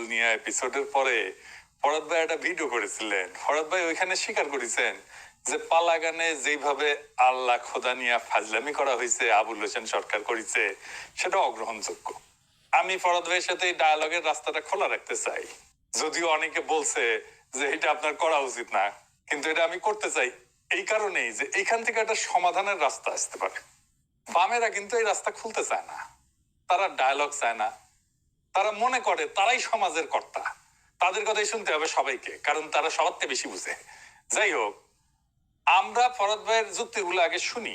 আগের বাউল নিয়ে এপিসোডের পরে ফরদ ভাই একটা ভিডিও করেছিলেন। ফরদ ভাই ওইখানে স্বীকার করেছেন যে পালাগানে যেইভাবে আল্লাহ খোদা নিয়ে ফাজলামি করা হয়েছে আবুল হোসেন সরকার করেছে, সেটা অগ্রহণযোগ্য। আমি ফরদ ভাইয়ের সাথে এই ডায়ালগের রাস্তাটা খোলা রাখতে চাই। যদিও অনেকে বলছে যে এটা আপনার করা উচিত না, কিন্তু এটা আমি করতে চাই এই কারণেই যে এইখান থেকে একটা সমাধানের রাস্তা আসতে পারে। বামেরা কিন্তু এই রাস্তা খুলতে চায় না, তারা ডায়ালগ চায় না তারা মনে করে, তারাই সমাজের কর্তা। তাদের কথাই শুনতে হবে সবাইকে, কারণ তারা সবার থেকে বেশি বুঝে। যাই হোক, আমরা ফরদ ভাইয়ের যুক্তিগুলো আগে শুনি,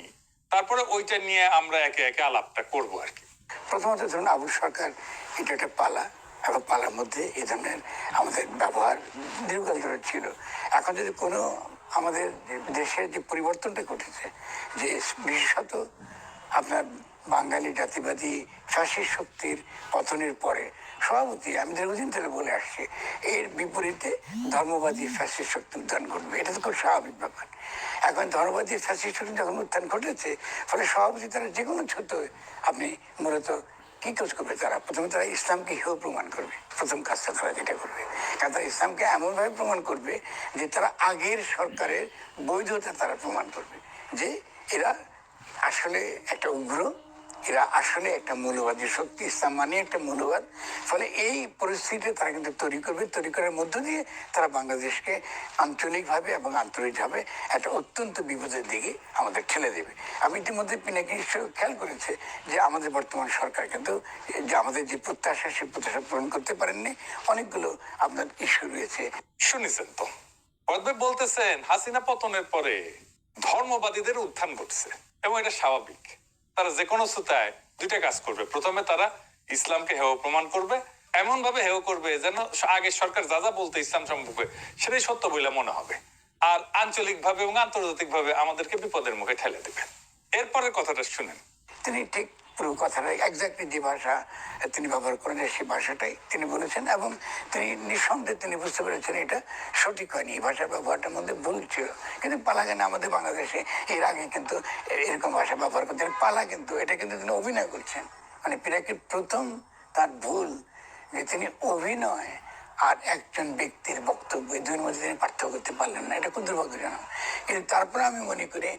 তারপরে ওইটা নিয়ে আমরা একে একে আলাপটা করব আর কি। প্রথমত ধরুন আবু সরকার এটা একটা পালা, এবং পালার মধ্যে এই ধরনের আমাদের ব্যবহার দীর্ঘকাল ধরে ছিল। এখন যদি কোনো আমাদের দেশের যে পরিবর্তনটা ঘটেছে, যে বিশেষত আপনার বাঙালি জাতিবাদী ফ্যাসিস্ট শক্তির পতনের পরে। সভাপতি আমি দীর্ঘদিন ধরে বলে আসছি, এর বিপরীতে ধর্মবাদী ফ্যাসিস্ট শক্তি উত্থান ঘটবে। এটা তো খুব স্বাভাবিক ব্যাপার। এখন ধর্মবাদী ফ্যাসিস্ট শক্তি যখন উত্থান ঘটেছে, ফলে সভাপতি তারা যে কোনো ছোট, আপনি মূলত কি কাজ করবে তারা? প্রথমে তারা ইসলামকে হেয় প্রমাণ করবে। প্রথম কাজটা তারা যেটা করবে। কারণ তারা ইসলামকে এমনভাবে প্রমাণ করবে যে তারা আগের সরকারের বৈধতা তারা প্রমাণ করবে। যে এরা আসলে একটা উগ্র এরা আসলে একটা মৌলবাদী শক্তি, ইসলাম মানে একটা মৌলবাদ ফলে এই পরিস্থিতিতে তারা কিন্তু তৈরি করবে। তৈরি করার মধ্য দিয়ে তারা বাংলাদেশকে আঞ্চলিকভাবে এবং আন্তরিকভাবে একটা অত্যন্ত বিপদের দিকে আমাদের ঠেলে দেবে। আমি ইতিমধ্যে পিনাকি খেয়াল করেছে যে আমাদের বর্তমান সরকার কিন্তু যে আমাদের যে প্রত্যাশা, সেই প্রত্যাশা পূরণ করতে পারেননি। অনেকগুলো আপনার ইস্যু রয়েছে। শুনেছেন তো? বলতেছেন, হাসিনা পতনের পরে ধর্মবাদীদের উত্থান ঘটছে এবং এটা স্বাভাবিক। তারা যে কোনো সুতায় দুইটা কাজ করবে। প্রথমে তারা ইসলামকে হেয় প্রমাণ করবে এমন ভাবে হেয় করবে যেন আগে সরকার যা যা বলতে ইসলাম সম্পর্কে সেটাই সত্য বলে মনে হবে। আর আঞ্চলিক ভাবে এবং আন্তর্জাতিক ভাবে আমাদেরকে বিপদের মুখে ঠেলে দেবে। এরপরের কথাটা শুনেন। তিনি ঠিক পুরো কথাটা একজাক্টলি যে ভাষা, তিনি ব্যবহার করেন সেই ভাষাটাই তিনি বলেছেন এবং তিনি নিঃসন্দেহে তিনি বুঝতে পেরেছেন এটা সঠিক হয়নি। এই ভাষা ব্যবহারটার মধ্যে ভুল ছিল। কিন্তু পালা কেন আমাদের বাংলাদেশে এর আগে কিন্তু এরকম ভাষা ব্যবহার করতেন। পালা কিন্তু, এটা কিন্তু তিনি অভিনয় করছেন। মানে পিরাকির প্রথম তার ভুল যে তিনি অভিনয় আর একজন ব্যক্তির বক্তব্য দুইয়ের মধ্যে তিনি পার্থক্য করতে পারলেন না। এটা খুব দুর্ভাগ্যজনক। কিন্তু তারপরে আমি মনে করি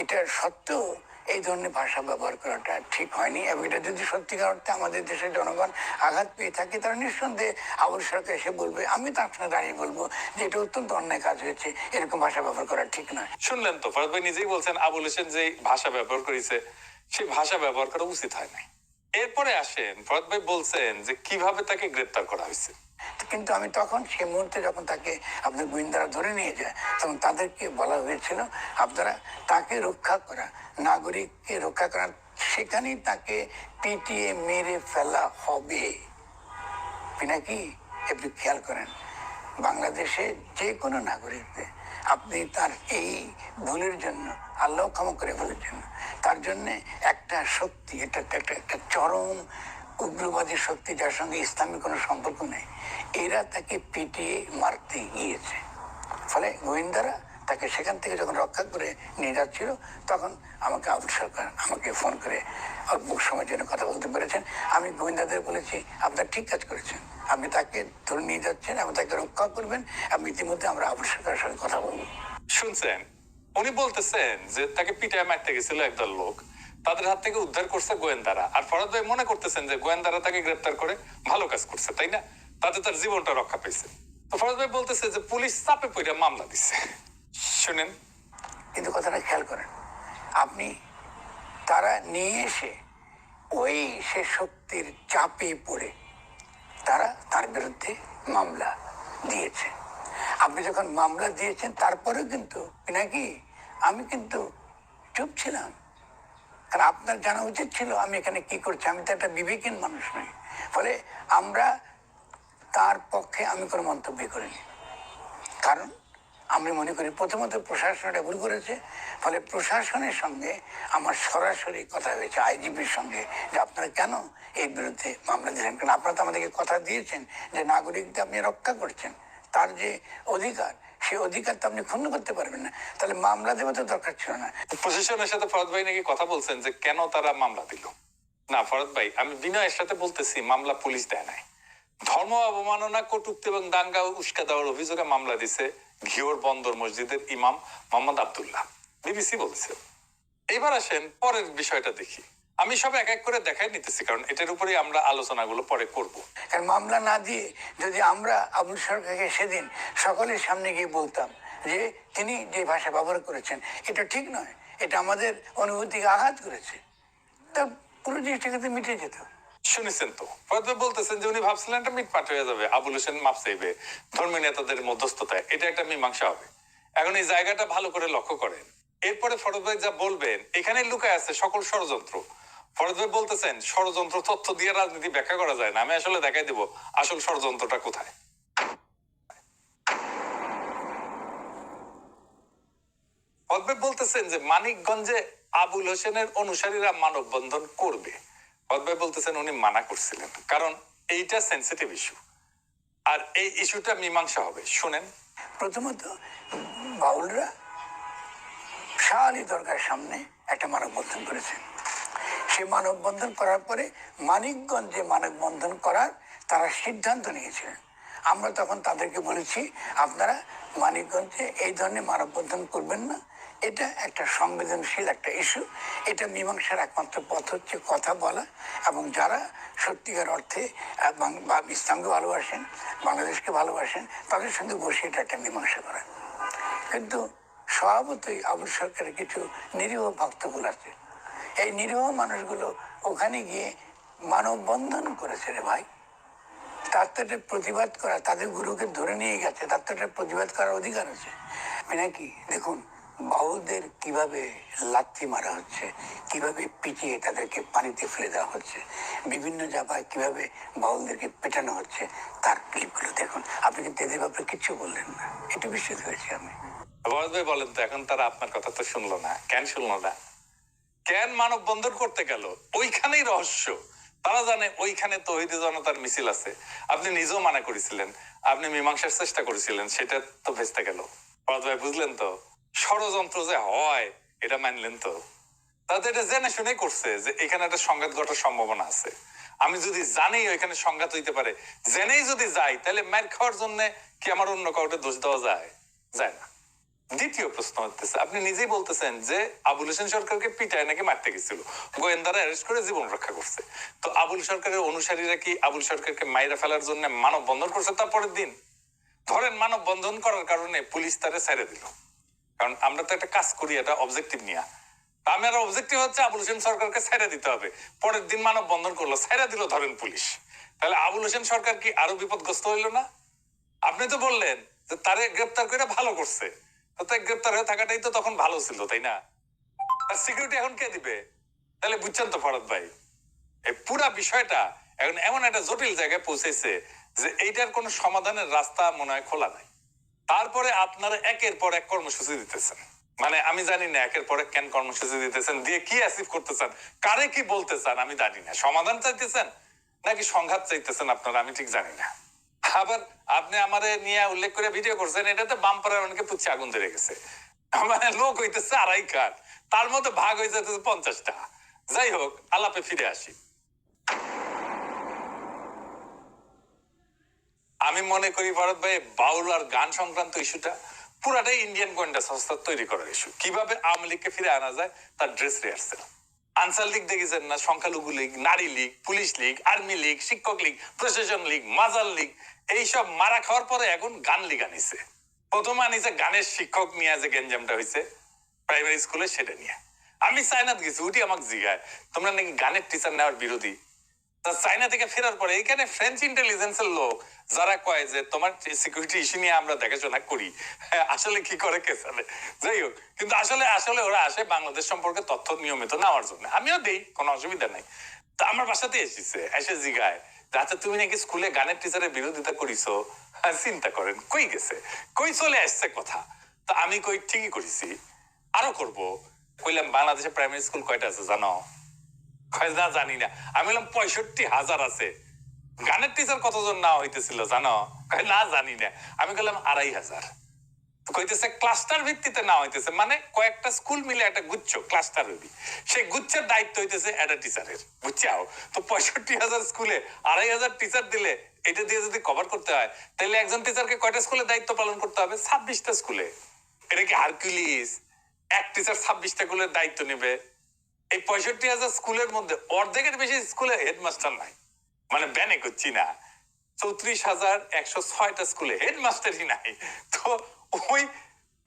এটা সত্ত্বেও এই ধরনের ভাষা ব্যবহার করাটা ঠিক হয়নি এবং এটা যদি সত্যিকার অর্থে আমাদের দেশের জনগণ আঘাত পেয়ে থাকে, তারা নিঃসন্দেহে আবুল সরকার এসে বলবে, আমি তার সাথে দাঁড়িয়ে বলব যে এটা অত্যন্ত অন্যায় কাজ হয়েছে, এরকম ভাষা ব্যবহার করা ঠিক নয়। শুনলেন তো, ফরাদ ভাই নিজেই বলছেন আবুল হোসেন যে ভাষা ব্যবহার করেছে সেই ভাষা ব্যবহার করা উচিত হয় নাই। এরপরে আসেন, ফরদ ভাই বলছেন যে কীভাবে তাকে গ্রেপ্তার করা হয়েছে। কিন্তু আমি তখন সেই মুহূর্তে যখন তাকে আপনার গোয়েন্দারা ধরে নিয়ে যায়, তখন তাদেরকে বলা হয়েছিল, আপনারা তাকে রক্ষা করা, নাগরিককে রক্ষা করা, সেখানেই তাকে পিটিয়ে মেরে ফেলা হবে। পিনাকি একটু খেয়াল করেন, বাংলাদেশে যে কোনো নাগরিককে আপনি তার এই ভুলের জন্য, আল্লাহ ক্ষমা করে ভুলের জন্য, তার জন্য একটা শক্তি, এটা একটা, একটা- চরম উগ্রবাদী শক্তি যার সঙ্গে ইসলামী কোনো সম্পর্ক নেই, এরা তাকে পিটিয়ে মারতে গিয়েছে। ফলে গোয়েন্দারা তাকে সেখান থেকে যখন রক্ষা করে নিয়ে যাচ্ছিল, তখন আমাকে আবুল সরকার আমাকে ফোন করে, অল্প সময়ের জন্য কথা বলতে পেরেছেন। আমি গোয়েন্দাদের বলেছি, আপনার ঠিক কাজ করেছেন। আপনি তাকে ধরে নিয়ে যাচ্ছেন, এবং তাকে রক্ষা করবেন। এবং ইতিমধ্যে আমরা আবুল সরকারের সঙ্গে কথা বলব। শুনছেন? উনি বলতেছেন যে তাকে পিটায় মারতে গেছিল একদল লোক। তাদের হাত থেকে উদ্ধার করছে গোয়েন্দারা। আর ফরদ ভাই মনে করতেছেন যে গোয়েন্দারা তাকে গ্রেপ্তার করে ভালো কাজ করছে, তাই না? তাতে তার জীবনটা রক্ষা পেয়েছে তো ফরদ ভাই বলতেছে যে পুলিশ চাপে পড়ে মামলা দিচ্ছে শুনেন। কিন্তু কথাটা খেয়াল করেন, আপনি তারা নিয়ে এসে ওই সে শক্তির চাপে পড়ে তারা তার বিরুদ্ধে মামলা দিয়েছে। আপনি যখন মামলা দিয়েছেন, তারপরেও কিন্তু নাকি আমি কিন্তু চুপ ছিলাম। কারণ আপনার জানা উচিত ছিল আমি এখানে কি করছি, আমি তো একটা বিবেকহীন মানুষ নই। ফলে আমরা তার পক্ষে আমি কোনো মন্তব্য করিনি। কারণ আমি মনে করি প্রথমত প্রশাসন এটা ভুল করেছে, ফলে প্রশাসনের সঙ্গে আমার সরাসরি কথা হয়েছে, আইজিপির সঙ্গে, যে আপনারা কেন এর বিরুদ্ধে মামলা দিলেন? কারণ আপনারা তো আমাদেরকে কথা দিয়েছেন যে নাগরিকদের আপনি রক্ষা করছেন। তার যে অধিকার, সেই অধিকার তো আপনি ক্ষুণ্ণ করতে পারবেন না। তাহলে মামলা দেওয়া তো দরকার ছিল না। প্রশাসনের সাথে ফরদ ভাই নাকি কথা বলছেন যে কেন তারা মামলা দিল? না, ফরদ ভাই, আমি বিনয়ের সাথে বলতেছি, মামলা পুলিশ দেয় নাই। ধর্ম অবমাননা, কটুক্তি এবং দাঙ্গা উস্কা দেওয়ার অভিযোগে মামলা দিছে ঘিওর বন্দর মসজিদের ইমাম মোহাম্মদ আব্দুল্লাহ, বিবিসি বলছে। এবার আসেন পরের বিষয়টা দেখি। আমি সব এক এক করে দেখাই নিতেছি, কারণ এটার উপরেই আমরা আলোচনাগুলো পরে করব। কারণ মামলা না দিয়ে যদি আমরা আবুল সরকারকে সেদিন সকলের সামনে গিয়ে বলতাম যে তিনি যে ভাষা ব্যবহার করেছেন, এটা ঠিক নয়। এটা আমাদের অনুভূতিকে আঘাত করেছে। তা পুরো জিনিসটা কিন্তু মিটে যেত। শুনেছেন তো। হয়তো বলতেছেন যে উনি ভাবছিলেন একটা হয়ে যাবে মাপ চাইবে নেতাদের মধ্যস্থতায়। এটা একটা মীমাংসা হবে। এখন এই জায়গাটা ভালো করে লক্ষ্য করেন। এরপরে ভাই যা বলবেন এখানে লুকায় আছে সকল ষড়যন্ত্র। ভাই বলতেছেন, ষড়যন্ত্র তথ্য দিয়ে রাজনীতি ব্যাখ্যা করা যায় না। আমি আসলে দেখাই দেব আসল ষড়যন্ত্রটা কোথায়। বলতেছেন যে মানিকগঞ্জে আবুল হোসেনের অনুসারীরা মানববন্ধন করবে। ভাই বলতেছেন উনি মানা করছিলেন। কারণ এইটা সেন্সিটিভ ইস্যু আর এই ইস্যুটা মীমাংসা হবে। শুনেন। প্রথমত, বাউলরা শাহ আলী দরগার সামনে একটা মানববন্ধন করেছে সেই মানববন্ধন করার পরে মানিকগঞ্জে মানববন্ধন করার তারা সিদ্ধান্ত নিয়েছিলেন। আমরা তখন তাদেরকে বলেছি, আপনারা মানিকগঞ্জে এই ধরনের মানববন্ধন করবেন না। এটা একটা সংবেদনশীল একটা ইস্যু এটা মীমাংসার একমাত্র পথ হচ্ছে কথা বলা এবং যারা সত্যিকার অর্থে ইসলামকে ভালোবাসেন, বাংলাদেশকে ভালোবাসেন, তাদের সঙ্গে বসে এটা একটা মীমাংসা করা। কিন্তু স্বভাবতই আবুল সরকারের কিছু নিরীহ ভক্তগুলো আছে। এই নিরীহ মানুষগুলো ওখানে গিয়ে মানববন্ধন করেছে রে ভাই। তার প্রতিবাদ করা, তাদের গুরুকে ধরে নিয়ে গেছে, তার তো প্রতিবাদ করার অধিকার আছে। নাকি, দেখুন বাউলদের কীভাবে লাথি মারা হচ্ছে, কীভাবে পিটিয়ে তাদেরকে পানিতে ফেলে দেওয়া হচ্ছে, বিভিন্ন জায়গায় কীভাবে বাউলদেরকে পেটানো হচ্ছে, তার ক্লিপগুলো দেখুন। আপনি কিন্তু এদের ব্যাপারে কিচ্ছু বললেন না। একটু বিস্মিত হয়েছি আমি। ভাই বলেন তো, এখন তারা আপনার কথা তো শুনলো না। কেন শুনলো না? কেন মানব বন্ধন করতে গেল? ওইখানেই রহস্য। তারা জানে ওইখানে তহিদি জনতার মিছিল আছে। আপনি নিজেও মানা করেছিলেন। আপনি মীমাংসার চেষ্টা করেছিলেন, সেটা তো ভেস্তে গেল। ভাই বুঝলেন তো? ষড়যন্ত্র যে হয়, এটা মানলেন তো? তাদের এটা জেনে শুনে করছে যে এখানে একটা সংঘাত ঘটার সম্ভাবনা আছে। আমি যদি জানি ওইখানে সংঘাত হইতে পারে, জেনেই যদি যাই, তাহলে মার খাওয়ার জন্য কি আমার অন্য কাউকে দোষ দেওয়া যায়? যায় না। দ্বিতীয় প্রশ্ন হচ্ছে আপনি নিজেই বলতেছেন যে আবুল হোসেন সরকারকে পিটায় নাকি মারতে গেছিল। গোয়েন্দারা অ্যারেস্ট করে জীবন রক্ষা করছে। তো আবুল সরকারের অনুসারীরা কি আবুল সরকারকে মাইরা ফেলার জন্য মানব বন্ধন করছে তারপরের দিন। ধরেন মানব বন্ধন করার কারণে পুলিশ তারে ছেড়ে দিল। কারণ আমরা তো একটা কাজ করি, এটা অবজেক্টিভ নিয়ে। অবজেক্টিভ হচ্ছে আবুল হোসেন সরকারকে দিতে হবে। পরের দিন মানব বন্ধন করল দিল ধরেন পুলিশ। তাহলে আবুল হোসেন সরকার কি আরও বিপদগ্রস্ত না? আপনি তো বললেন যে তারে গ্রেপ্তার করে ভালো করছে। তাই গ্রেপ্তার হয়ে থাকাটাই তো তখন ভালো ছিল, তাই না? তার সিকিউরিটি এখন কে দিবে? তাহলে বুঝছেন তো ফরদ ভাই, এই পুরা বিষয়টা এখন এমন একটা জটিল জায়গায় পৌঁছেছে যে এইটার কোনো সমাধানের রাস্তা মনে হয় খোলা নাই। তারপরে আপনারা একের পর এক কর্মসূচি দিতেছেন। মানে আমি জানি না একের পর এক কেন কর্মসূচি দিতেছেন, দিয়ে কি অ্যাচিভ করতে চান কারে কি বলতে চান আমি জানি না। সমাধান চাইতেছেন নাকি সংঘাত চাইতেছেন আপনারা, আমি ঠিক জানি না। আবার আপনি আমারে নিয়ে উল্লেখ করে ভিডিও করছেন, এটাতে বাম্পারের অনেকে পুচ্ছে আগুন ধরে গেছে। মানে লোক হইতেছে আড়াই কাঠ, তার মধ্যে ভাগ হয়ে যেতেছে পঞ্চাশটা। যাই হোক, আলাপে ফিরে আসি। আমি মনে করি ভারত ভাই, বাউল আর গান সংক্রান্ত ইস্যুটা পুরাটাই ইন্ডিয়ান গোয়েন্দা সংস্থা তৈরি করার ইস্যু কীভাবে আওয়ামী লীগকে ফিরে আনা যায়, তার ড্রেস রিহার্সেল আনসার লীগ দেখেছেন না, সংখ্যালঘু লীগ, নারী league, police league, army league, শিক্ষক লীগ, প্রশাসন লীগ, মাজার লীগ, এইসব মারা খাওয়ার পরে এখন গান লীগ আনিছে। প্রথমে আনিছে গানের শিক্ষক নিয়ে যে গেঞ্জামটা হয়েছে প্রাইমারি স্কুলে সেটা নিয়ে। আমি চায়নাত গেছি, উঠি আমাকে জিগায়, তোমরা নাকি গানের টিচার নেওয়ার বিরোধী? চাইনা থেকে ফেরার পরে এখানে ফ্রেঞ্চ ইন্টেলিজেন্সের লোক যারা কয় যে তোমার সিকিউরিটি ইস্যু নিয়ে আমরা দেখাশোনা করি। হ্যাঁ, আসলে কি করে কে জানে? যাই হোক কিন্তু আসলে আসলে ওরা আসে বাংলাদেশ সম্পর্কে তথ্য নিয়মিত নেওয়ার জন্য। আমিও দেই কোনো অসুবিধা নাই। তা আমার বাসাতে এসেছে এসে জিগায় রাতে তুমি নাকি স্কুলে গানের টিচারের বিরোধিতা করিছো? হ্যাঁ, চিন্তা করেন কই গেছে? কই চলে আসছে কথা? তা আমি কই ঠিকই করেছি। আরও করব। কইলাম বাংলাদেশে প্রাইমারি স্কুল কয়টা আছে জানো? না জানি না। আমি বললাম, পঁয়ষট্টি হাজার আছে। গানের টিচার কতজন না হইতেছিল, জানো? না, জানি না। আমি বললাম আড়াই হাজার। কইতেছে, ক্লাস্টার ভিত্তিতে না হইতেছে। মানে কয়েকটা স্কুল মিলে একটা গুচ্ছ, ক্লাস্টার হইবি সেই গুচ্ছের দায়িত্ব হইতেছে একটা টিচারের বুঝছাও? তো পঁয়ষট্টি হাজার স্কুলে আড়াই হাজার টিচার দিলে এটা দিয়ে যদি কভার করতে হয়, তাহলে একজন টিচারকে কয়টা স্কুলে দায়িত্ব পালন করতে হবে? ছাব্বিশটা স্কুলে। এটা কি হারকিউলিস? এক টিচার ছাব্বিশটা স্কুলের দায়িত্ব নেবে। এই পঁয়ষট্টি হাজার স্কুলের মধ্যে অর্ধেকের বেশি স্কুলে হেডমাস্টার নাই। মানে ব্যানে করছি না। চৌত্রিশ হাজার একশো ছয়টা স্কুলে হেডমাস্টারই নাই। তো ওই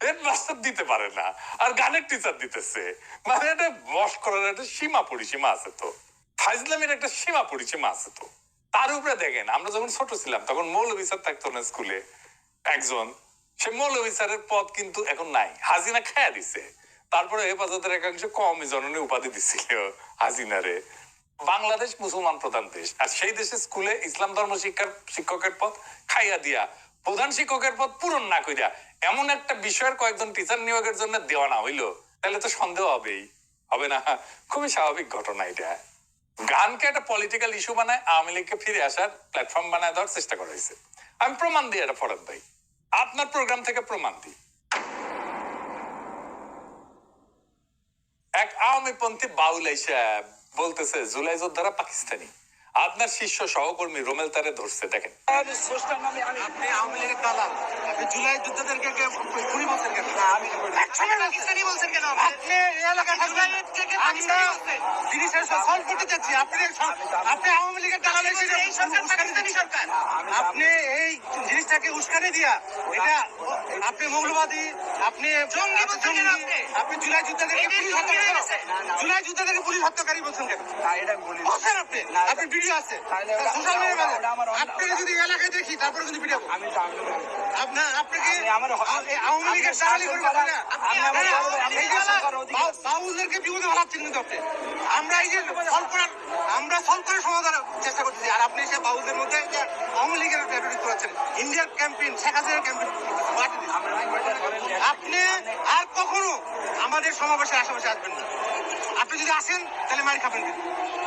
হেডমাস্টার দিতে পারে না, আর গানের টিচার দিতেছে। মানে একটা বস করার একটা সীমা পরিসীমা আছে তো। ফাইজলামের একটা সীমা পরিসীমা আছে তো। তার উপরে দেখেন, আমরা যখন ছোট ছিলাম, তখন মৌলভী স্যার থাকতো না স্কুলে। একজন, সে মৌলভী স্যারের পদ কিন্তু এখন নাই। হাজিনা খায়া দিছে। তারপরে হেফাজতের একাংশ কমই জননী উপাধি দিছিল হাজিনারে বাংলাদেশ মুসলমান প্রধান দেশ। আর সেই দেশে স্কুলে ইসলাম ধর্ম শিক্ষার শিক্ষকের পদ খাইয়া দিয়া, প্রধান শিক্ষকের পদ পূরণ না কইরা এমন একটা বিষয়ের কয়েকজন টিচার নিয়োগের জন্য দেওয়া না হইল, তাহলে তো সন্দেহ হবেই। হবে না? খুবই স্বাভাবিক ঘটনা এটা। গানকে একটা পলিটিক্যাল ইস্যু বানায়, আওয়ামী লীগকে ফিরে আসার প্ল্যাটফর্ম বানায় দেওয়ার চেষ্টা করা হয়েছে। আমি প্রমাণ দিই এটা ফরাদ ভাই। আপনার প্রোগ্রাম থেকে প্রমাণ দিই। এক আওয়ামীপন্থী বাউল এসে বলতেছে, জুলাই যোদ্ধারা পাকিস্তানি। আপনার শীর্ষ সহকর্মী রোমেল তারে ধরছে, দেখেন। জুলাই যুদ্ধদেরকে কে খুনি বলছেন কেন? পাকিস্তানি বলছেন কেন? আপনি এই এলাকার জিনিসের সলভ করতে চাচ্ছি আপনি আপনি আওয়ামী লীগের দালাল হিসেবে এই সরকার পাকিস্তানি সরকার। আপনি এই জিনিসটাকে উস্কানি দিয়া এটা আপনি মৌলবাদী আপনি আপনি? জুলাই যুদ্ধদেরকে পুলিশ হত্যা জুলাই যুদ্ধদেরকে পুলিশ হত্যাকারী বলছেন কেন? বলছেন আপনি। আপনি ভিডিও আছে। সোশ্যাল মিডিয়া আপনি যদি এলাকায় দেখি তারপরে কিন্তু ভিডিও আমি আপনার বাউলদেরকে বিপদে কিন্তু আপনি। আমরা এই যে সলভ করার আমরা সলভ করে সমাধানের চেষ্টা করতেছি। আর আপনি সে বাউলদের মধ্যে আওয়ামী লীগের ক্যাটাগরি করেছেন ইন্ডিয়ান ক্যাম্পেইন শেখ হাসিনার ক্যাম্পেইন আপনি আর কখনো আমাদের সমাবেশে আশেপাশে আসবেন না। আপনি যদি আসেন তাহলে মার খাবেন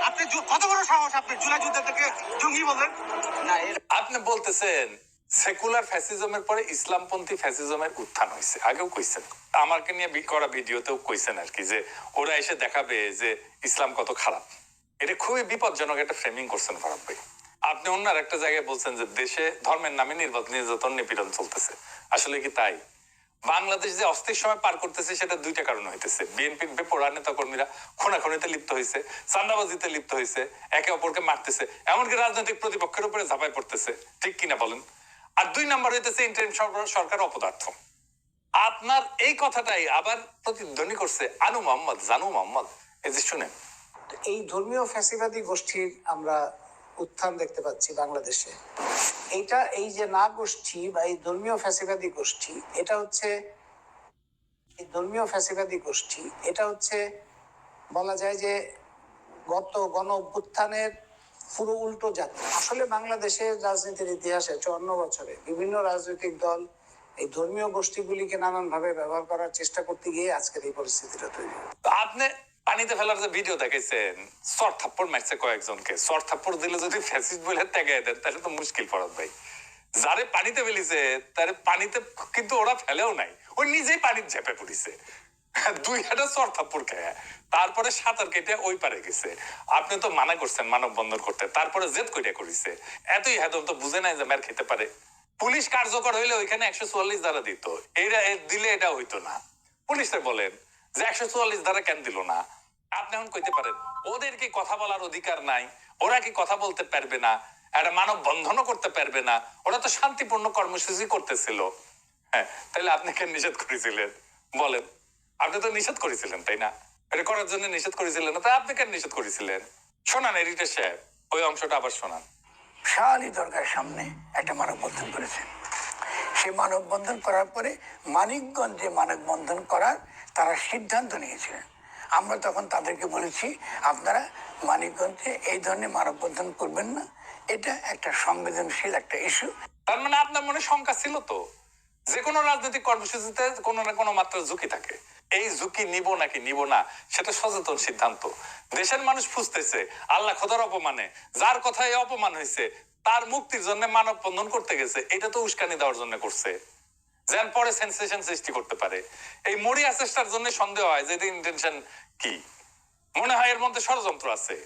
আপনি কত বড় সাহস আপনি জুলাই যুদ্ধ থেকে জঙ্গি বললেন? না আপনি বলতেছেন সেকুলার ফ্যাসিজমের পরে ইসলামপন্থী ফ্যাসিজমের উত্থান হয়েছে। আগেও কইছেন। আমাকে নিয়ে করা ভিডিওতেও কইছেন আর কি যে, ওরা এসে দেখাবে যে ইসলাম কত খারাপ। এটা খুবই বিপজ্জনক একটা ফ্রেমিং করছেন ফারাব ভাই। আপনি অন্য একটা জায়গায় বলছেন যে, দেশে ধর্মের নামে নির্যাতন, নিপীড়ন চলতেছে। আসলে কি তাই? বাংলাদেশ যে অস্থির সময় পার করতেছে, সেটা দুইটা কারণে হইতেছে। বিএনপির বেপরা নেতা কর্মীরা খুনাখুনিতে লিপ্ত হয়েছে চান্দাবাজিতে লিপ্ত হয়েছে একে অপরকে মারতেছে। এমনকি রাজনৈতিক প্রতিপক্ষের উপরে ঝাঁপাই পড়তেছে। ঠিক কিনা বলেন? আর দুই নাম্বার হইতেছে ইন্টারিম সরকার অপদার্থ। আপনার এই কথাটাই আবার প্রতিধ্বনি করছে আনু মোহাম্মদ, জানু মোহাম্মদ। এই যে শুনেন। এই ধর্মীয় ফ্যাসিবাদী গোষ্ঠীর আমরা উত্থান দেখতে পাচ্ছি বাংলাদেশে। এইটা এই যে না গোষ্ঠী বা এই ধর্মীয় ফ্যাসিবাদী গোষ্ঠী, এটা হচ্ছে এই ধর্মীয় ফ্যাসিবাদী গোষ্ঠী, এটা হচ্ছে বলা যায় যে গত গণ অভ্যুত্থানের পুরো উল্টো যাত্রা আসলে বাংলাদেশের রাজনীতির ইতিহাসে চুয়ান্ন বছরে বিভিন্ন রাজনৈতিক দল এই ধর্মীয় গোষ্ঠীগুলিকে নানানভাবে ব্যবহার করার চেষ্টা করতে গিয়ে আজকের এই পরিস্থিতিটা তৈরি আপনি পানিতে ফেলার যে ভিডিও দেখাইছেন সর থাপ্পড় মারছে কয়েকজনকে। সর থাপ্পড় দিলে যদি ফ্যাসিস্ট বলে ত্যাগাই দেন, তাহলে তো মুশকিল ভাই। যারে পানিতে ফেলিছে, তারে পানিতে কিন্তু ওরা ফেলেও নাই। ওই নিজেই পানির ঝেপে পড়িছে। দুই হাজার সর থাপ্পড় তারপরে সাঁতার কেটে ওই পারে গেছে। আপনি তো মানা করছেন মানব বন্ধন করতে। তারপরে জেদ কইটা করিছে। এতই হেদম তো বুঝে নাই যে মের খেতে পারে। পুলিশ কার্যকর হইলে ওইখানে একশো চুয়াল্লিশ দ্বারা দিত। এইটা দিলে এটা হইতো না। পুলিশে বলেন যে একশো চুয়াল্লিশ দ্বারা কেন দিল না? আপনি এখন কইতে পারেন, ওদের কি কথা বলার অধিকার নাই? ওরা কি কথা বলতে পারবে না? একটা মানব বন্ধনও করতে পারবে না? ওরা তো শান্তিপূর্ণ কর্মসূচি করতেছিল। হ্যাঁ তাহলে আপনি কেন নিষেধ করেছিলেন? বলেন। আপনি তো নিষেধ করেছিলেন তাই না? এটা করার জন্য নিষেধ করেছিলেন না তাই আপনি কেন নিষেধ করেছিলেন? শোনান এডিটর সাহেব ওই অংশটা আবার শোনান। শাহালি দরগার সামনে একটা মানববন্ধন করেছেন। মানববন্ধন করার পরে মানিকগঞ্জে মানববন্ধন করার তারা সিদ্ধান্ত নিয়েছিলেন। আমরা তখন তাদেরকে বলেছি আপনারা মানিকগঞ্জে এই ধরনের মানববন্ধন করবেন না। এটা একটা সংবেদনশীল একটা ইস্যু তার মানে আপনার মনে শঙ্কা ছিল তো? যে কোনো রাজনৈতিক কর্মসূচিতে কোনো না কোনো মাত্রা ঝুঁকি থাকে। এই ঝুঁকি নিব নাকি নিব না? সেটা সচেতন সিদ্ধান্ত। দেশের মানুষ খুঁজতেছে, আল্লাহ খোদার অপমানে। যার কথায় অপমান হয়েছে তার মুক্তির জন্য মানব বন্ধন করতে গেছে। এটা তো উস্কানি দেওয়ার জন্য করছে। যেন পরে সেন্সেশন সৃষ্টি করতে পারে। এই মরিয়া চেষ্টার জন্য সন্দেহ হয় যে ইন্টেনশন কি? মনে হয় এর মধ্যে ষড়যন্ত্র আছে।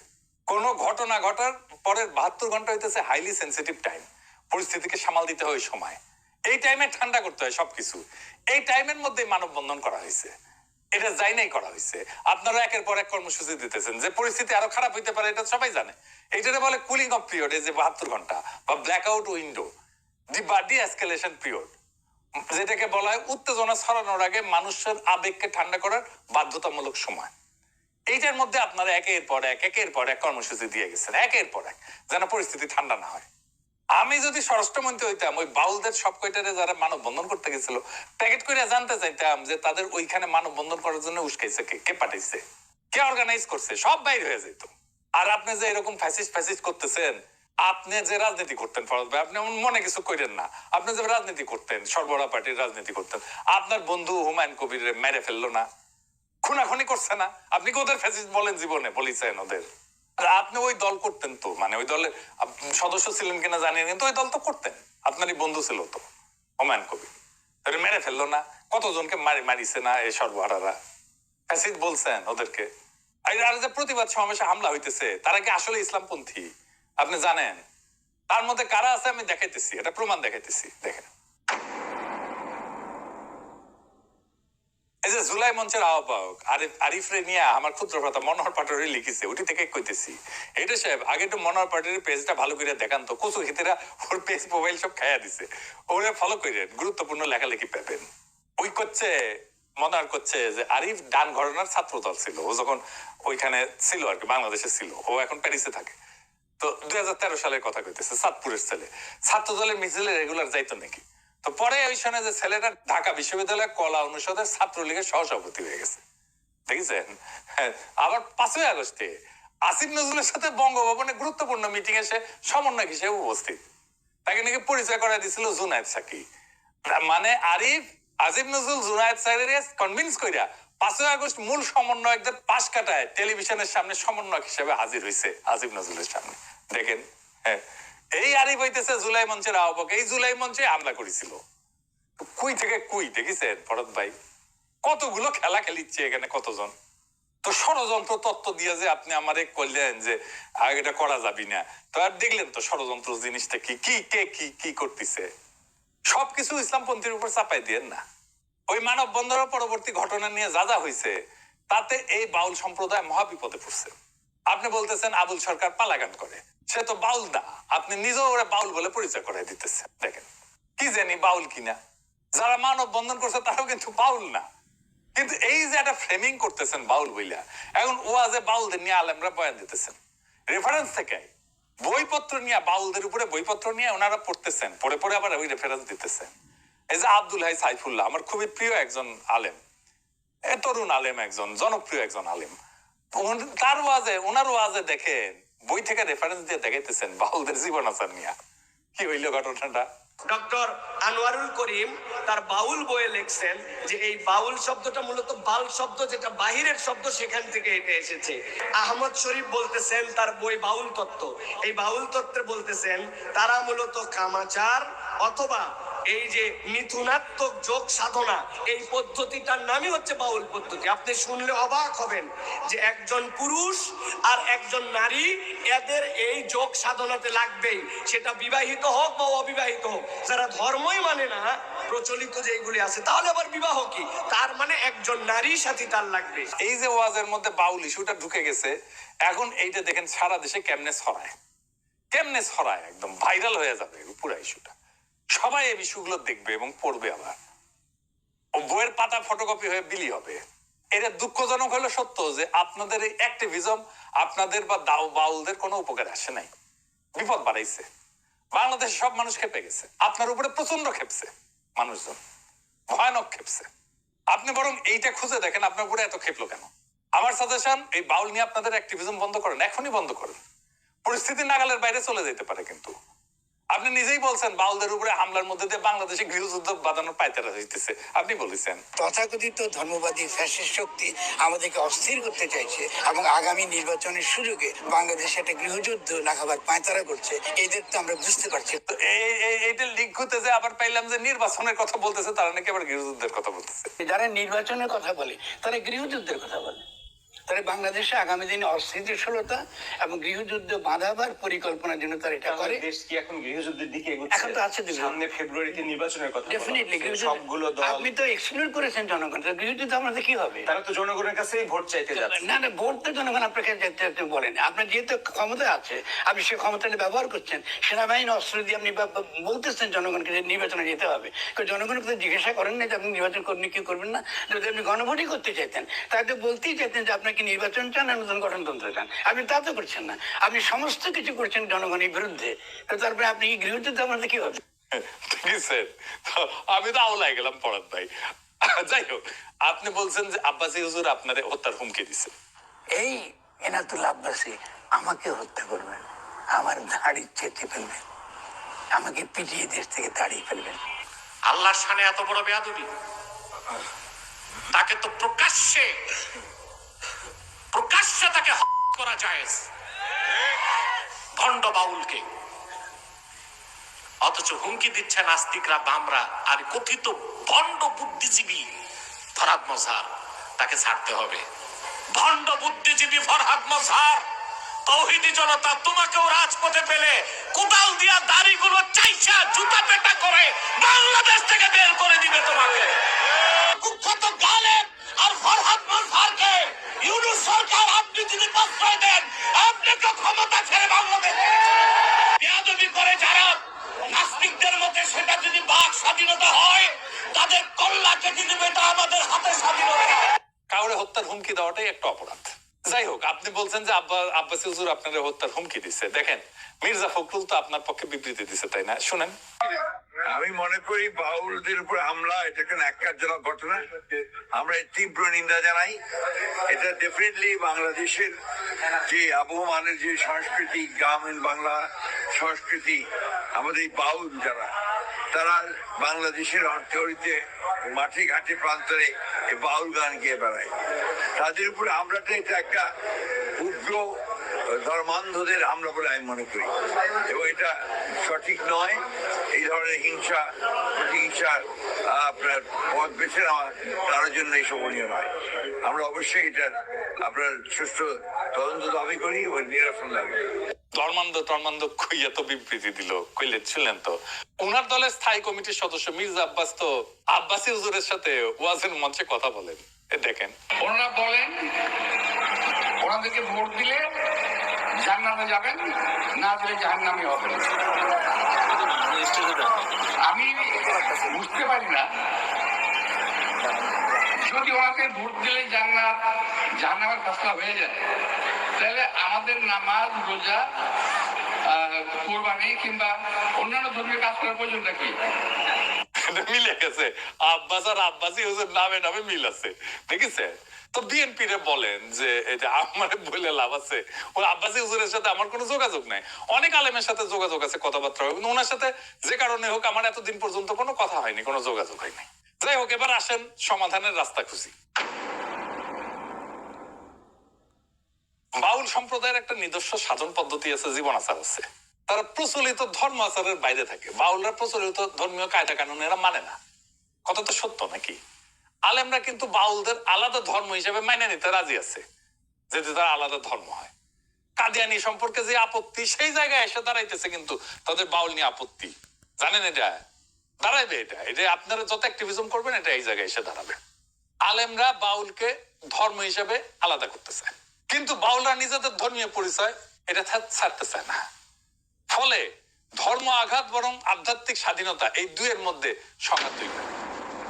কোন ঘটনা ঘটার পরের বাহাত্তর ঘণ্টা হইতেছে হাইলি সেন্সিটিভ টাইম পরিস্থিতিকে সামাল দিতে হয় সময়। এই টাইমে ঠান্ডা করতে হয় সবকিছু। এই টাইমের মধ্যে মানববন্ধন করা হয়েছে এটা যাই নাই করা হয়েছে আপনারা একের পর এক কর্মসূচি দিতেছেন যে পরিস্থিতি আরও খারাপ হইতে পারে, এটা সবাই জানে। এইটারে বলে কুলিং অফ পিরিয়ড যে বাহাত্তর ঘণ্টা বা ব্ল্যাক আউট উইন্ডো দি বা ডি এসকেলেশন পিরিয়ড যেটাকে বলা হয় উত্তেজনা ছড়ানোর আগে মানুষের আবেগকে ঠান্ডা করার বাধ্যতামূলক সময়। এইটার মধ্যে আপনারা একের পর এক, একের পর এক কর্মসূচি দিয়ে গেছেন, একের পর এক, যেন পরিস্থিতি ঠান্ডা না হয়। আমি যদি স্বরাষ্ট্রমন্ত্রী হইতাম, ওই বাউলদের সব কয়টারে যারা মানববন্ধন করতে গেছিল, প্যাকেট করে জানতে চাইতাম যে তাদের ওইখানে মানববন্ধন করার জন্য উস্কাইছে কে কে পাঠাইছে? কে অর্গানাইজ করছে? সব বাইরে হয়ে যেত আর আপনি যে এরকম ফ্যাসিস ফ্যাসিস করতেছেন, আপনি যে রাজনীতি করতেন ফরজ ভাই, আপনি এমন মনে কিছু করেন না। আপনি যে রাজনীতি করতেন সর্বরা পার্টির রাজনীতি করতেন, আপনার বন্ধু হুমায়ুন কবির মেরে ফেলল না। খুনাখুনি করছে না। আপনি কি ওদের ফ্যাসিস্ট বলেন জীবনে বলিছেন ওদের? আপনি ওই দল করতেন তো মানে ওই দলের সদস্য ছিলেন কিনা জানি কিন্তু ওই দল তো করতেন। আপনারই বন্ধু ছিল তো, হুমায়ুন ওরা মেরে ফেলল না, কতজনকে মারি, মারিছে না এই সর্বহারারা? বলছেন ওদেরকে। আর যে প্রতিবাদ সমাবেশে হামলা হইতেছে, তারা কি আসলে ইসলামপন্থী? আপনি জানেন? তার মধ্যে কারা আছে আমি দেখাইতেছি, এটা প্রমাণ দেখাইতেছি, দেখেন। এই যে জুলাই মঞ্চের আহ্বায়ক আরিফ আমার ক্ষুদ্র কথা মনোহর ওটি থেকে কইতেছি। সাহেব, আগে একটু মনোহর পাটোয়ারির পেজটা ভালো করে দেখান তো ওর পেজ মোবাইল সব খাইয়া দিছে। ওরে ফলো গুরুত্বপূর্ণ লেখালেখি পাবেন। ওই করছে, মনোহর করছে যে আরিফ ডান ঘটনার ছাত্র দল ছিল, ও যখন ওইখানে ছিল আর কি, বাংলাদেশে ছিল, ও এখন প্যারিসে থাকে। তো দুই হাজার তেরো সালের কথা কইতেছে চাঁদপুরের ছেলে। ছাত্র দলের মিছিলে রেগুলার যাইতো নাকি? তো পরে ওই সময় যে ছেলেটা ঢাকা বিশ্ববিদ্যালয় কলা অনুষদের ছাত্রলীগের সহসভাপতি হয়ে গেছে। দেখেছেন? হ্যাঁ, আবার পাঁচই আগস্টে আসিফ নজরুলের সাথে বঙ্গভবনে গুরুত্বপূর্ণ মিটিং এসে সমন্বয়ক হিসেবে উপস্থিত। তাকে নাকি পরিচয় করা দিছিল জুনায়দ সাকি। মানে আরিফ আজিম নজরুল জুনায়দ স্যারের কনভিন্স কইরা পাঁচই আগস্ট মূল সমন্বয়কদের পাশ কাটায় টেলিভিশনের সামনে সমন্বয়ক হিসেবে হাজির হয়েছে আজিম নজরুলের সামনে। দেখেন হ্যাঁ এই আরিফ হইতেছে জুলাই মঞ্চের আহ্বায়ক। এই জুলাই মঞ্চে হামলা করেছিল। কুই থেকে কুই দেখেছেন ভরত ভাই? কতগুলো খেলা খেলিচ্ছে এখানে কতজন? তো ষড়যন্ত্র তত্ত্ব দিয়ে যে আপনি আমারে করলেন যে আহ, এটা করা যাবি না। তো আর দেখলেন তো ষড়যন্ত্র জিনিসটা কি কি কে কি কি করতেছে? সবকিছু ইসলামপন্থীর উপর চাপাই দিয়েন না। ওই মানব বন্ধনের পরবর্তী ঘটনা নিয়ে যা যা হয়েছে তাতে এই বাউল সম্প্রদায় মহা বিপদে পড়ছে। আপনি বলতেছেন আবুল সরকার পালাগান করে। সে তো বাউল না। আপনি নিজেও ওরা বাউল বলে পরিচয় করে দিতেছেন। দেখেন, কি জানি বাউল কিনা। যারা মানব বন্ধন করছে, তারাও কিন্তু বাউল না। কিন্তু এই যে একটা ফ্রেমিং করতেছেন বাউল বইলা, এখন ওয়াজে বাউলদের নিয়ে আলেমরা বয়ান দিতেছেন। রেফারেন্স থেকে বইপত্র নিয়ে, বাউলদের উপরে বইপত্র নিয়ে ওনারা পড়তেছেন। পড়ে পড়ে আবার ওই রেফারেন্স দিতেছেন। এই যে আব্দুল হাই সাইফুল্লাহ, আমার খুবই প্রিয় একজন আলেম। এ তরুণ আলেম একজন, জনপ্রিয় একজন আলেম। তার ওয়াজে? ওনার ওয়াজে বই থেকে রেফারেন্স দিয়ে দেখাইতেছেন, বাউলদের জীবন নিয়ে। কি হইল ঘটনাটা? ডক্টর আনোয়ারুল করিম তার বাউল বইয়ে লিখছেন যে এই বাউল শব্দটা মূলত বাল শব্দ যেটা বাহিরের শব্দ সেখান থেকে এটা এসেছে। আহমদ শরীফ বলতেছেন তার বই বাউল তত্ত্ব। এই বাউল তত্ত্বে বলতেছেন, তারা মূলত কামাচার অথবা এই যে মিথুনাত্মক যোগ সাধনা, এই পদ্ধতিটার নামই হচ্ছে বাউল পদ্ধতি। আপনি শুনলে অবাক হবেন যে একজন পুরুষ আর একজন নারী, এদের এই যোগ সাধনাতে লাগবেই। সেটা বিবাহিত হোক বা অবিবাহিত হোক, যারা ধর্মই মানে না, প্রচলিত যেগুলি আছে, তাহলে আবার বিবাহ কি? তার মানে একজন নারী সাথী তার লাগবে। এই যে ওয়াজের মধ্যে বাউল ইস্যুটা ঢুকে গেছে, এখন এইটা দেখেন সারা দেশে কেমনে ছড়ায়। কেমনে ছড়ায়, একদম ভাইরাল হয়ে যাবে, পুরো ইস্যুটা সবাই এই ইস্যুগুলো দেখবে এবং পড়বে আবার। বইয়ের পাতা ফটোকপি হয়ে বিলি হবে। এটা দুঃখজনক হলো সত্য যে আপনাদের এই অ্যাক্টিভিজম আপনাদের বা দাও বাউলদের কোনো উপকারে আসে নাই। বিপদ বাড়াইছে। বাংলাদেশে সব মানুষ খেপে গেছে। আপনার উপরে প্রচণ্ড খেপছে মানুষজন। ভয়ানক খেপছে আপনি বরং এইটা খুঁজে দেখেন আপনার উপরে এত খেপলো কেন? আমার সাজেশন এই বাউল নিয়ে আপনাদের অ্যাক্টিভিজম বন্ধ করেন। এখনই বন্ধ করেন। পরিস্থিতি নাগালের বাইরে চলে যেতে পারে কিন্তু। আপনি নিজেই বলছেন বাউলদের উপরে হামলার মধ্যে দিয়ে বাংলাদেশে গৃহযুদ্ধ বাঁধানোর পাইতারা হইতেছে। আপনি বলেছেন। তথাকথিত ধর্মবাদী ফ্যাসিস্ট শক্তি আমাদেরকে অস্থির করতে চাইছে এবং আগামী নির্বাচনের সুযোগে বাংলাদেশে একটা গৃহযুদ্ধ লাগাবার পাঁয়তারা করছে এদের তো আমরা বুঝতে পারছি তো এই- এই- এইটা লিঙ্ক হতে যে আবার পাইলাম যে নির্বাচনের কথা বলতেছে তারা নাকি আবার গৃহযুদ্ধের কথা বলতেছে। যারা নির্বাচনের কথা বলে তারা গৃহযুদ্ধের কথা বলে। তাহলে বাংলাদেশে আগামী দিনে অস্থিতিশীলতা এবং গৃহযুদ্ধ বাঁধাবার পরিকল্পনার জন্য তারা এটা করে। দেশ কি এখন গৃহযুদ্ধের দিকে এগোচ্ছে? এখন তো আছে সামনে ফেব্রুয়ারিতে নির্বাচনের কথা ডেফিনেটলি সবগুলো দল আপনি তো এক্সক্লুড করেছেন জনগণ গৃহযুদ্ধ আমাদের কি হবে? তারা তো জনগণের কাছেই ভোট চাইতে যাচ্ছে। না না ভোট তো জনগণ আপনাকে যেতে যেতে বলেন। আপনার যেহেতু ক্ষমতা আছে আপনি সেই ক্ষমতাটা ব্যবহার করছেন সেনাবাহিনী অস্ত্র দিয়ে আপনি বলতেছেন জনগণকে যে নির্বাচনে যেতে হবে। জনগণকে তো জিজ্ঞাসা করেন না যে আপনি নির্বাচন করবেন কি করবেন না। যদি আপনি গণভোটই করতে চাইতেন তাহলে বলতেই চাইতেন যে আপনার কি নির্বাচন চান না নতুন গঠনতন্ত্র চান? আপনি তা তো করছেন না। আপনি সমস্ত কিছু করছেন জনগণের বিরুদ্ধে। তারপরে আপনি কি গৃহযুদ্ধ আমাদের কি হবে আমি তো আওলাই গেলাম পড়াত ভাই। যাই হোক আপনি বলছেন যে আব্বাসী হুজুর আপনারে হত্যার হুমকি দিছে। এই এনাতুল আব্বাসী আমাকে হত্যা করবেন। আমার দাড়ি চেটে ফেলবেন। আমাকে পিটিয়ে দেশ থেকে দাঁড়িয়ে ফেলবেন। আল্লাহর সানে এত বড় বেয়াদবি? তাকে তো প্রকাশ্যে প্রকাশ্যে তাকে করা যায় ভণ্ড বাউলকে। অথচ হুমকি দিচ্ছে নাস্তিকরা, বামরা আর কথিত ভণ্ড বুদ্ধিজীবী ফরহাদ মজহার তাকে ছাড়তে হবে। ভণ্ড বুদ্ধিজীবী ফরহাদ মজহার তৌহিদি জনতা, তোমাকেও রাজপথে পেলে কোদাল দিয়া দাড়িগুলো চাইছা জুতা পেটা করে বাংলাদেশ থেকে বের করে দিবে তোমাকে। কুখ্যাত গালেব আর ফরহাদ মজহারকে ইউনুস সরকার, আপনি যদি প্রশ্রয় দেন আপনাকে ক্ষমতা ছেড়ে বাংলাদেশ বেয়াদবি করে যারা নাস্তিকদের মধ্যে সেটা যদি বাক স্বাধীনতা হয়, তাদের কল্লা কেটে দিবে, এটা আমাদের হাতে স্বাধীনতা। কাউরে হত্যার হুমকি দেওয়াটাই একটা অপরাধ। যাই হোক, আপনি বলছেন যে আব্বা আব্বাসী হুজুর আপনার হত্যার হুমকি দিচ্ছে দেখেন, মির্জা ফখরুল তো আপনার পক্ষে বিবৃতি দিচ্ছে তাই না? শুনেন। আমি মনে করি বাউলদের উপর হামলা এটা একটা ন্যাক্কারজনক ঘটনা আমরা এর তীব্র নিন্দা জানাই। এটা ডেফিনেটলি বাংলাদেশের যে আবহমানের যে সংস্কৃতি গ্রামীণ বাংলা সংস্কৃতি, আমাদের এই বাউল যারা, তারা বাংলাদেশের অর্থনীতিতে মাঠে ঘাটে প্রান্তরে বাউল গান গিয়ে বেড়ায়। তাদের উপরে এটা একটা উগ্র ধর্মান্ধদের হামলা বলে আমি মনে করি। এবং এটা সঠিক নয়। এই ধরনের হিংসা প্রতিহিংসার আপনার পথ বেছে নেওয়া তার জন্য এই শোভনীয় নয়। আমরা অবশ্যই এটার আপনার সুষ্ঠু তদন্ত দাবি করি ও নিরসন দাবি করি। ধর্মান্ধ টর্মান্ধ কইয়া তো বিবৃতি দিল। কইলে ছিলেন তো। ওনার দলের স্থায়ী কমিটির সদস্য মির্জা আব্বাস তো আব্বাসী হুজুরের সাথে ওয়াজের মঞ্চে কথা বলেন। দেখেন। ওনারা বলেন ওনাদেরকে ভোট দিলে জান্নাতে যাবেন, না দিলে জাহান্নামে হবেন আমি বুঝতে পারি না। যদি ওনাকে ভোট দিলে জান্নাত, জাহান্নামের কাজটা হয়ে যায়। তাহলে আমাদের নামাজ, রোজা কোরবানি কিংবা অন্যান্য ধর্মীয় কাজ করার প্রয়োজনটা কি? মিলে গেছে। আব্বাস আর আব্বাসী হুজুর নামে নামে মিল আছে। দেখেছে তো বিএনপি রে বলেন যে এটা আমার বলে লাভ আছে ওই আব্বাসী হুজুরের সাথে আমার কোনো যোগাযোগ নাই। অনেক আলেমের সাথে যোগাযোগ আছে, কথাবার্তা হয় ওনার সাথে যে কারণে হোক আমার এতদিন পর্যন্ত কোনো কথা হয়নি, কোনো যোগাযোগ হয়নি। যাই হোক, এবার আসেন সমাধানের রাস্তা খুঁজি। বাউল সম্প্রদায়ের একটা নিজস্ব সাধন পদ্ধতি আছে, জীবন আচার আছে। তারা প্রচলিত ধর্ম আচারের বাইরে থাকে। বাউলরা প্রচলিত ধর্মীয় কায়দা কানুন এরা মানে না। কথা তো সত্য নাকি? আলেমরা কিন্তু বাউলদের আলাদা ধর্ম হিসেবে মেনে নিতে রাজি আছে, যদি তার আলাদা ধর্ম হয়। কাদিয়ানি সম্পর্কে যে আপত্তি, সেই জায়গায় এসে দাঁড়াইতেছে কিন্তু তাদের বাউল নিয়ে আপত্তি। জানেন এটা? দাঁড়াইবে এটা? এটা আপনারা যত অ্যাক্টিভিজম করবেন, এটা এই জায়গায় এসে দাঁড়াবে। আলেমরা বাউলকে ধর্ম হিসেবে আলাদা করতে চায়। কিন্তু বাউলরা নিজেদের ধর্মীয় পরিচয় এটা থা- ছাড়তে চায় না। ফলে ধর্ম আঘাত বরং আধ্যাত্মিক স্বাধীনতা এই দুইয়ের মধ্যে সংঘাত তৈরি।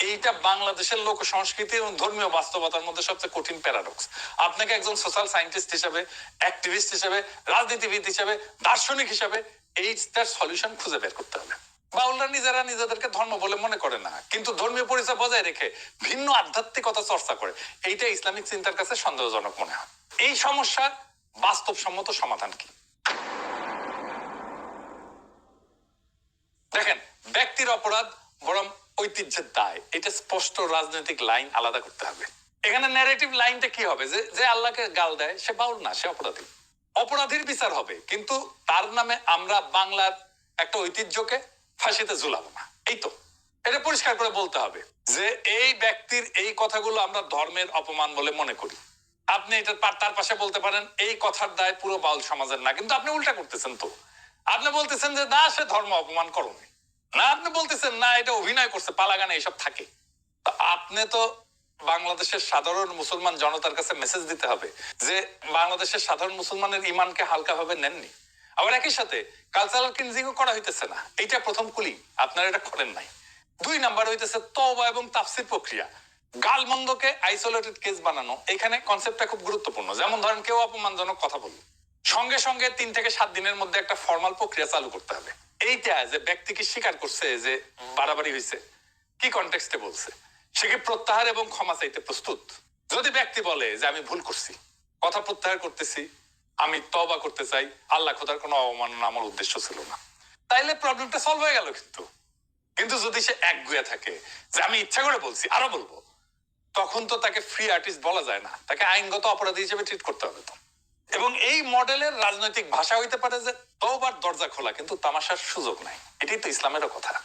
এইটা বাংলাদেশের লোক সংস্কৃতি এবং ধর্মীয় বাস্তবতার মধ্যে সবচেয়ে কঠিন প্যারাডক্স আপনাকে একজন সোশ্যাল সায়েন্টিস্ট হিসেবে অ্যাক্টিভিস্ট হিসেবে, রাজনীতিবিদ হিসেবে, দার্শনিক হিসেবে এইটার সলিউশন খুঁজে বের করতে হবে। বাউলরা নিজেরা নিজেদেরকে ধর্ম বলে মনে করে না, কিন্তু ধর্মীয় পরিচয় বজায় রেখে ভিন্ন আধ্যাত্মিকতা চর্চা করে, এইটা ইসলামিক চিন্তার কাছে সন্দেহজনক মনে হয়। এই সমস্যার বাস্তবসম্মত সমাধান কি? দেখেন, ব্যক্তির অপরাধ বরং ঐতিহ্যের দায়। এটা স্পষ্ট রাজনৈতিক লাইন আলাদা করতে হবে। এখানে ন্যারেটিভ লাইনটা কি হবে? যে যে আল্লাহকে গাল দেয়, সে বাউল না, সে অপরাধী। অপরাধীর বিচার হবে, কিন্তু তার নামে আমরা বাংলার একটা ঐতিহ্যকে ফাঁসিতে ঝুলাবো না। এই তো। এটা পরিষ্কার করে বলতে হবে যে, এই ব্যক্তির এই কথাগুলো আমরা ধর্মের অপমান বলে মনে করি। আপনি এটা তার পাশে বলতে পারেন, এই কথার দায় পুরো বাউল সমাজের না। কিন্তু আপনি উল্টা করতেছেন তো। আপনি বলতেছেন যে, না, সে ধর্ম অপমান করনি। না, আপনি বলতেছেন, না, এটা অভিনয় করছে, পালাগানে এইসব থাকে। আপনি তো বাংলাদেশের সাধারণ মুসলমান জনতার কাছে মেসেজ দিতে হবে যে, বাংলাদেশের সাধারণ মুসলমানের ইমানকে হালকাভাবে নেননি। আবার একই সাথে কালচারাল ক্লিনজিং করা হইতেছে না। এইটা প্রথম কুলি, আপনারা এটা করেন নাই। দুই নাম্বার হইতেছে তবা এবং তাফসির প্রক্রিয়া। গালমন্দকে আইসোলেটেড কেস বানানো, এখানে কনসেপ্টটা খুব গুরুত্বপূর্ণ। যেমন ধরেন, কেউ অপমানজনক কথা বলল। সঙ্গে সঙ্গে তিন থেকে সাত দিনের মধ্যে একটা ফর্মাল প্রক্রিয়া চালু করতে হবে। এইটা যে ব্যক্তি কি স্বীকার করছে যে বাড়াবাড়ি হয়েছে কি কনটেক্সটে বলছে? সে কি প্রত্যাহার এবং ক্ষমা চাইতে প্রস্তুত? যদি ব্যক্তি বলে যে আমি ভুল করছি, কথা প্রত্যাহার করতেছি, আমি তবা করতে চাই, আল্লাহ খোদার কোনো অবমাননা আমার উদ্দেশ্য ছিল না। তাইলে প্রবলেমটা সলভ হয়ে গেল কিন্তু। কিন্তু যদি সে একগুয়া থাকে যে আমি ইচ্ছা করে বলছি, আরও বলব, তখন তো তাকে ফ্রি আর্টিস্ট বলা যায় না। তাকে আইনগত অপরাধী হিসেবে ট্রিট করতে হবে তো। এবং এই মডেলের রাজনৈতিক ভাষা হইতে পারে যে তওবার দরজা খোলা, কিন্তু তামাশার সুযোগ নাই। এটাই তো ইসলামেরও কথা।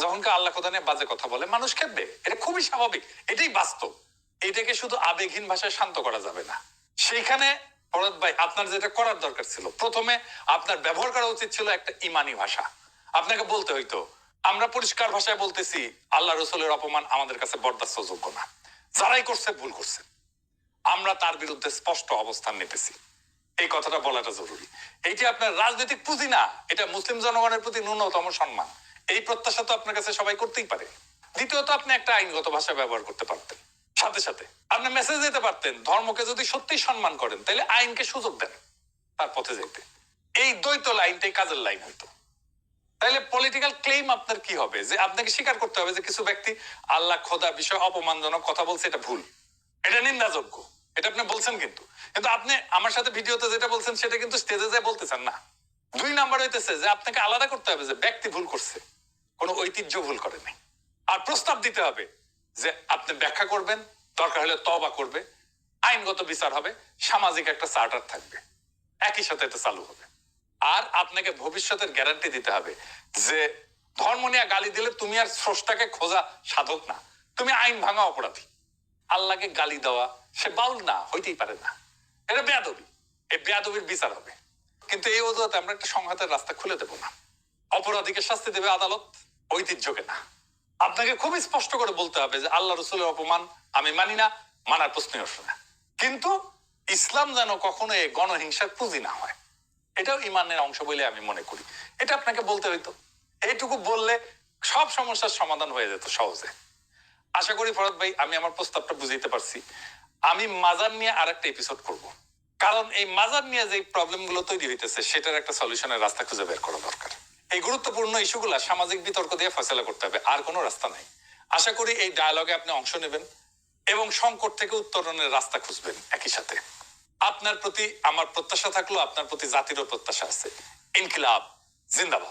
যখন কেউ আল্লাহ কথা নিয়ে বাজে কথা বলে, মানুষ খেপবে। এটা খুবই স্বাভাবিক। এটাই বাস্তব। এটাকে শুধু আবেগহীন ভাষায় শান্ত করা যাবে না। সেইখানে ভরত ভাই, আপনার যেটা করার দরকার ছিল, প্রথমে আপনার ব্যবহার করা উচিত ছিল একটা ইমানি ভাষা। আপনাকে বলতে হইতো, আমরা পরিষ্কার ভাষায় বলতেছি, আল্লাহ রসুলের অপমান আমাদের কাছে বরদাস্তযোগ্য না। যারাই করছে, ভুল করছে। আমরা তার বিরুদ্ধে স্পষ্ট অবস্থান নিতেছি। এই কথাটা বলাটা জরুরি। এইটি আপনার রাজনৈতিক পুঁজি না এটা মুসলিম জনগণের প্রতি ন্যূনতম সম্মান। এই প্রত্যাশা তো আপনার কাছে সবাই করতেই পারে। দ্বিতীয়ত, আপনি একটা আইনগত ভাষা ব্যবহার করতে পারতেন। সাথে সাথে, আপনি মেসেজ দিতে পারতেন, ধর্মকে যদি সত্যি সম্মান করেন, তাহলে আইনকে সুযোগ দেন, তার পথে যেতে এই দ্বৈত লাইনটাই কাজের লাইন হইতো। তাহলে পলিটিক্যাল ক্লেম আপনার কি হবে? যে আপনাকে স্বীকার করতে হবে যে কিছু ব্যক্তি আল্লাহ খোদা বিষয়ে অপমানজনক কথা বলছে, এটা ভুল। এটা নিন্দাযোগ্য। এটা আপনি বলছেন কিন্তু। কিন্তু আপনি আমার সাথে ভিডিওতে যেটা বলছেন, সেটা কিন্তু স্টেজে যে বলতেছেন না। দুই নাম্বার হইতেছে যে আপনাকে আলাদা করতে হবে যে ব্যক্তি ভুল করছে, কোনো ঐতিহ্য ভুল করে নাই আর প্রস্তাব দিতে হবে যে আপনি ব্যাখ্যা করবেন, দরকার হলে তবা করবে, আইনগত বিচার হবে, সামাজিক একটা চার্টার থাকবে। একই সাথে এটা চালু হবে। আর আপনাকে ভবিষ্যতের গ্যারান্টি দিতে হবে যে ধর্ম নিয়ে গালি দিলে তুমি আর স্রষ্টাকে খোঁজা সাধক না। তুমি আইন ভাঙা অপরাধী। আল্লাহকে গালি দেওয়া, সে বাউল না, হইতেই পারে না। এটা বেয়াদবি। এই বেয়াদবির বিচার হবে। কিন্তু এই অজুহাতে আমরা একটা সংঘাতের রাস্তা খুলে দেব না? অপরাধীকে শাস্তি দেবে আদালত, ঐতিহ্যকে না। আপনাকে খুবই স্পষ্ট করে বলতে হবে যে আল্লাহ রসুলের অপমান আমি মানি না, মানার প্রশ্নই আসে না। কিন্তু ইসলাম যেন কখনো এই গণহিংসার পুঁজি না হয়, এটাও ইমানের অংশ বলে আমি মনে করি। এটা আপনাকে বলতে হইতো। এইটুকু বললে সব সমস্যার সমাধান হয়ে যেত সহজে। আশা করি ফরদ ভাই, আমি আমার প্রস্তাবটা বুঝাইতে পারছি। আমি মাজার নিয়ে আর একটা এপিসোড করব। কারণ এই মাজার নিয়ে যে প্রবলেমগুলো তৈরি হইতেছে, সেটার একটা সলিউশনের রাস্তা খুঁজে বের করা দরকার। এই গুরুত্বপূর্ণ ইস্যুগুলা সামাজিক বিতর্ক দিয়ে ফয়সলা করতে হবে, আর কোনো রাস্তা নাই। আশা করি এই ডায়ালগে আপনি অংশ নেবেন এবং সংকট থেকে উত্তরণের রাস্তা খুঁজবেন একই সাথে। আপনার প্রতি আমার প্রত্যাশা থাকল, আপনার প্রতি জাতিরও প্রত্যাশা আছে। ইনকিলাব, জিন্দাবাদ।